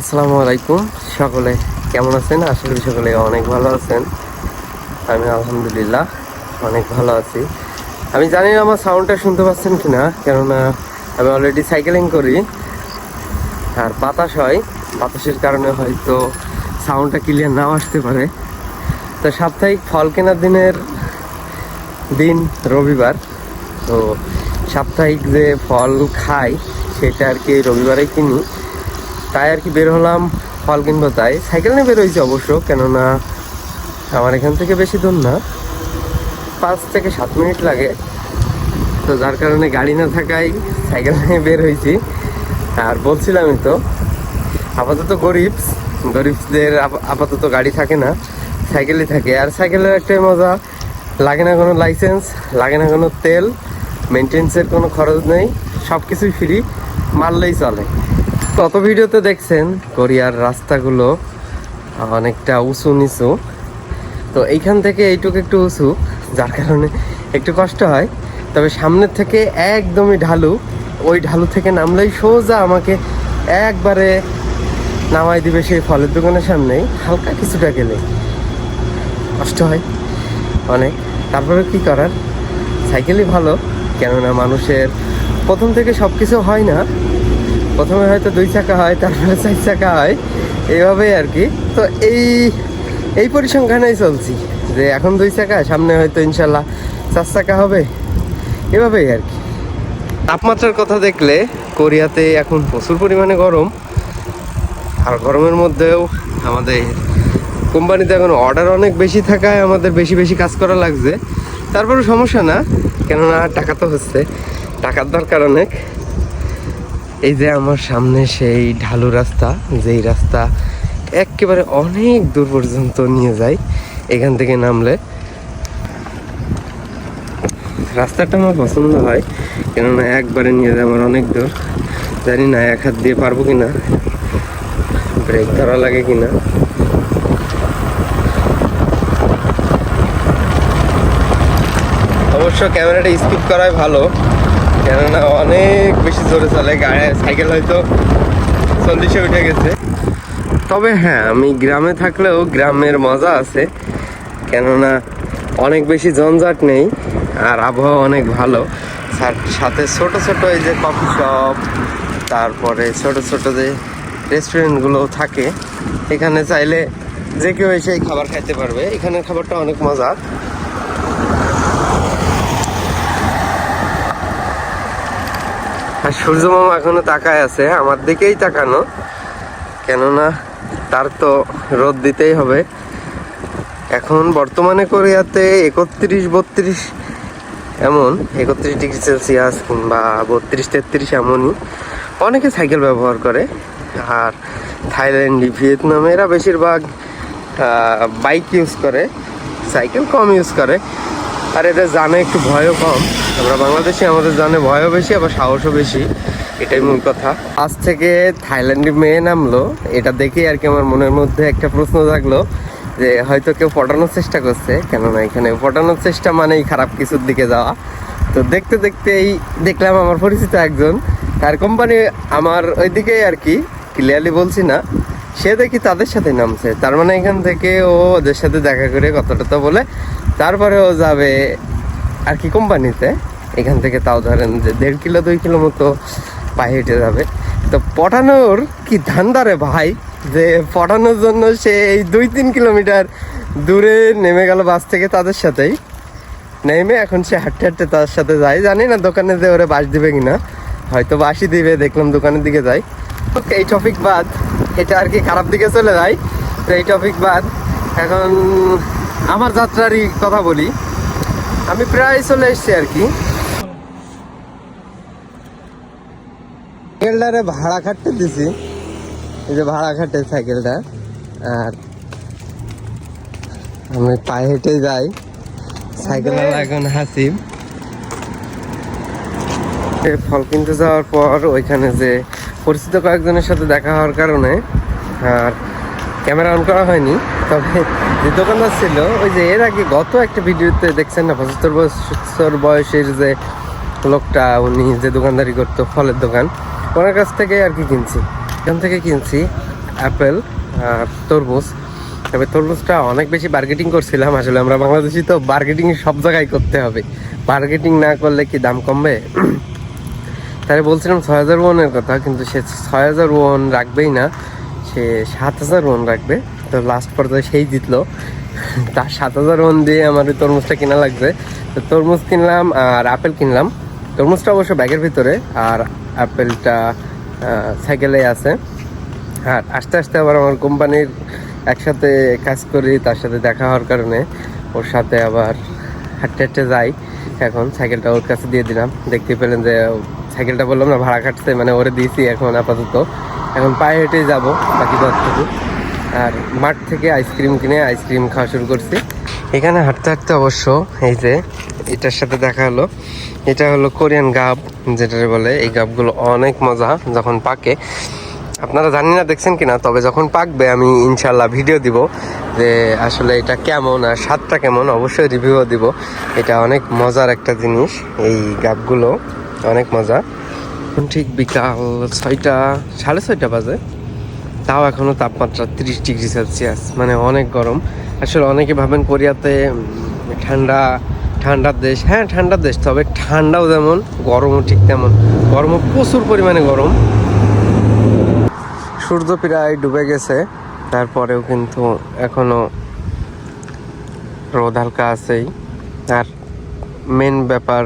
আসসালামু আলাইকুম। সকলে কেমন আছেন? আশা করি সকলে অনেক ভালো আছেন। আমি আলহামদুলিল্লাহ অনেক ভালো আছি। আমি জানি না আমার সাউন্ডটা শুনতে পাচ্ছেন কি না কেননা আমি অলরেডি সাইকেলিং করি। আর বাতাস হয়, বাতাসের কারণে হয়তো সাউন্ডটা ক্লিয়ার নাও আসতে পারে। তো সাপ্তাহিক ফল কেনার দিনের দিন রবিবার। তো সাপ্তাহিক যে ফল খাই, সেটা আর কি রবিবারে কিনি। তাই আর কি বের হলাম, ফল কিনবো তাই। সাইকেল নিয়ে বের হয়েছি অবশ্য, কেননা আমার এখান থেকে বেশি দূর না। পাঁচ থেকে সাত মিনিট লাগে। তো যার কারণে গাড়ি না থাকায় সাইকেল নিয়ে বের হয়েছি আর বলছিলামই তো, আপাতত গরিব, গরিবদের আপাতত গাড়ি থাকে না, সাইকেলই থাকে। আর সাইকেলের একটাই মজা, লাগে না কোনো লাইসেন্স, লাগে না কোনো তেল মেনটেন্সের কোনো খরচ নেই সব কিছুই ফ্রি, মারলেই চলে। কত ভিডিওতে দেখছেন কোরিয়ার রাস্তাগুলো অনেকটা উঁচু নিচু। তো এইখান থেকে এইটুকু একটু উঁচু, যার কারণে একটু কষ্ট হয়। তবে সামনের থেকে একদমই ঢালু। ওই ঢালু থেকে নামলেই সোজা আমাকে একবারে নামাই দিবে সেই ফলের দোকানের সামনেই। হালকা কিছুটা গেলে কষ্ট হয় অনেক। তারপরে কি করার? সাইকেলই ভালো, কেননা মানুষের প্রথম থেকে সব কিছু হয় না। প্রথমে হয়তো দুই চাকা হয়, তারপরে চার চাকা হয়। এইভাবেই আর কি। তো এই এই পরিসংখ্যানেই চলছি যে এখন দুই চাকা, সামনে হয়তো ইনশাল্লাহ চার চাকা হবে। এভাবেই আর কি। তাপমাত্রার কথা দেখলে কোরিয়াতে এখন প্রচুর পরিমাণে গরম। আর গরমের মধ্যেও আমাদের কোম্পানিতে এখন অর্ডার অনেক বেশি থাকায় আমাদের বেশি বেশি কাজ করা লাগছে। তারপরে সমস্যা না, কেননা টাকা তো হচ্ছে, টাকার দরকার অনেক। এই যে আমার সামনে সেই ঢালু রাস্তা, যেই রাস্তা একেবারে অনেক দূর পর্যন্ত নিয়ে যায়, এখান থেকে নামলে। রাস্তাটা আমার পছন্দ হয়, কেননা একবারে নিয়ে যায় আমার অনেক দূর। জানি না এক হাত দিয়ে পারব কিনা, ব্রেক ধরা লাগে কিনা। অবশ্য ক্যামেরাটা স্কিপ করাই ভালো। কেননা অনেক বেশি জোরে চলে গাড়ি সাইকেল হয়তো চল্লিশে উঠে গেছে। তবে হ্যাঁ আমি গ্রামে থাকলেও গ্রামের মজা আছে, কেননা অনেক বেশি জঞ্জাট নেই আর আবহাওয়া অনেক ভালো। সাথে ছোট ছোট এই যে কফি শপ তারপরে ছোট ছোট যে রেস্টুরেন্টগুলো থাকে, এখানে চাইলে যে কেউ এসে খাবার খাইতে পারবে। এখানের খাবারটা অনেক মজা সূর্য মামা এখনও তাকায় আছে, আমার দিকেই তাকানো। কেননা তার তো রোদ দিতেই হবে। এখন বর্তমানে কোরিয়াতে একত্রিশ বত্রিশ এমন, একত্রিশ ডিগ্রি সেলসিয়াস কিংবা বত্রিশ তেত্রিশ এমনই। অনেকে সাইকেল ব্যবহার করে, আর থাইল্যান্ড ভিয়েতনাম এরা বেশিরভাগ বাইক ইউজ করে, সাইকেল কম ইউজ করে। আর এদের জানে একটু ভয়ও কম। আমরা বাংলাদেশে, আমাদের জানে ভয়ও বেশি, আবার সাহসও বেশি। এটাই মূল কথা। আজ থেকে থাইল্যান্ডে মেয়ে নামলো। এটা দেখে আর কি আমার মনের মধ্যে একটা প্রশ্ন জাগলো যে হয়তো কেউ পটানোর চেষ্টা করছে, কেননা এখানে পটানোর চেষ্টা মানেই খারাপ কিছুর দিকে যাওয়া। তো দেখতে দেখতে এই দেখলাম আমার পরিচিত একজন। তার কোম্পানি আমার ওইদিকেই আর কি ক্লিয়ারলি বলছি না, সে দেখি তাদের সাথে নামছে। তার মানে এখান থেকে ও ওদের সাথে দেখা করে কতটা তো বলে তারপরে ও যাবে আর কি কোম্পানিতে? এখান থেকে তাও ধরেন যে দেড় কিলো দুই কিলো মতো পায়ে হেঁটে যাবে। তো পটানোর কি ধান্দারে ভাই? যে পটানোর জন্য সে এই দুই তিন কিলোমিটার দূরে নেমে গেল বাস থেকে তাদের সাথেই। নেমে এখন সে হাঁটতে হাঁটতে তার সাথে যায়। জানি না দোকানে যে ওরা বাস দিবে কিনা। হয়তো বাসই দিবে দেখলাম দোকানের দিকে যাই। ওকে, এই টপিক বাদ। এটা আর কি খারাপ দিকে চলে যায়। তো এই টপিক বাদ। এখন আমার যাত্রারই কথা বলি। আমি প্রায় চলে এসেছি আর কি। সাইকেলটারে ভাড়া খাটতে দিছি। এই যে ভাড়া খাটে সাইকেলটা। আর আমি পায়ে হেঁটে যাই। সাইকেল এখন হাসিব ফল কিনতে যাওয়ার পর ওইখানে যে পরিচিত কয়েকজনের সাথে দেখা হওয়ার কারণে আর ক্যামেরা অন করা হয়নি। তবে যে দোকানদার ছিল ওই যে এর আগে গত একটা ভিডিওতে দেখছেন না, পঁচাত্তর বছর বয়সের যে লোকটা, উনি যে দোকানদারি করতো, ফলের দোকান, ওনার কাছ থেকে আর কি কিনছি। এখান থেকে কিনছি অ্যাপেল আর তরমুজ। তবে তরমুজটা অনেক বেশি বার্গেটিং করছিলাম। আসলে আমরা বাংলাদেশি তো বার্গেটিং সব জায়গায় করতে হবে। বার্গেটিং না করলে কি দাম কমবে? তাহলে বলছিলাম ছয় হাজার ওয়ানের কথা, কিন্তু সে ছয় হাজার ওয়ান রাখবেই না। সে সাত হাজার ওয়ান রাখবে। তো লাস্ট পর্যায়ে সেই জিতলো। তার সাত হাজার ওয়ান দিয়ে আমার ওই তরমুজটা কেনা লাগছে তো তরমুজ কিনলাম আর আপেল কিনলাম। তরমুজটা অবশ্য ব্যাগের ভিতরে আর আপেলটা সাইকেলে আছে। আর আস্তে আস্তে আবার আমার কোম্পানির একসাথে কাজ করি, তার সাথে দেখা হওয়ার কারণে ওর সাথে আবার হাঁটতে হাঁটতে যাই। এখন সাইকেলটা ওর কাছে দিয়ে দিলাম। দেখতে পেলেন যে সাইকেলটা বললাম না, ভাড়া কাটতে মানে ওরে দিয়েছি এখন আপাতত। এখন পায়ে হেঁটে যাব বাকি দশটুকু আর মাঠ থেকে আইসক্রিম কিনে আইসক্রিম খাওয়া শুরু করছি। এখানে হাঁটতে হাঁটতে অবশ্য এই যে এটার সাথে দেখা হলো, এটা হলো কোরিয়ান গাব যেটা বলে। এই গাবগুলো অনেক মজা যখন পাকে। আপনারা জানি না, দেখছেন কিনা? তবে যখন পাকবে আমি ইনশাল্লাহ ভিডিও দিব যে আসলে এটা কেমন আর স্বাদটা কেমন। অবশ্যই রিভিউও দিব। এটা অনেক মজার একটা জিনিস, এই গাবগুলো। অনেক মজা। এখন ঠিক বিকাল ছয়টা, সাড়ে ছয়টা বাজে। তাও এখনও তাপমাত্রা তিরিশ ডিগ্রি সেলসিয়াস মানে অনেক গরম। আসলে অনেকে ভাবেন কোরিয়াতে ঠান্ডা ঠান্ডার দেশ। হ্যাঁ ঠান্ডার দেশ, তবে ঠান্ডাও যেমন, গরমও ঠিক তেমন। গরমও প্রচুর পরিমাণে গরম। সূর্য প্রায় ডুবে গেছে, তারপরেও কিন্তু এখনও রোদ হালকা আছেই। আর মেন ব্যাপার,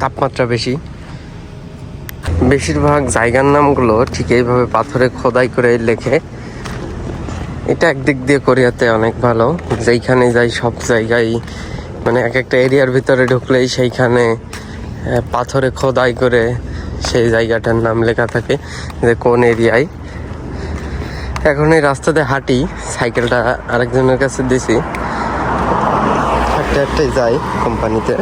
তাপমাত্রা বেশি। বেশিরভাগ জায়গার নামগুলো ঠিক এইভাবে পাথরে খোদাই করে লেখে। এটা একদিক দিয়ে কোরিয়াতে অনেক ভালো। যেইখানে যাই সব জায়গায় মানে এক একটা এরিয়ার ভিতরে ঢুকলেই সেইখানে পাথরে খোদাই করে সেই জায়গাটার নাম লেখা থাকে যে কোন এরিয়ায়। এখন এই রাস্তাতে হাঁটি, সাইকেলটা আরেকজনের কাছে দিছি। হাঁটতে হাঁটতে যাই কোম্পানিতে।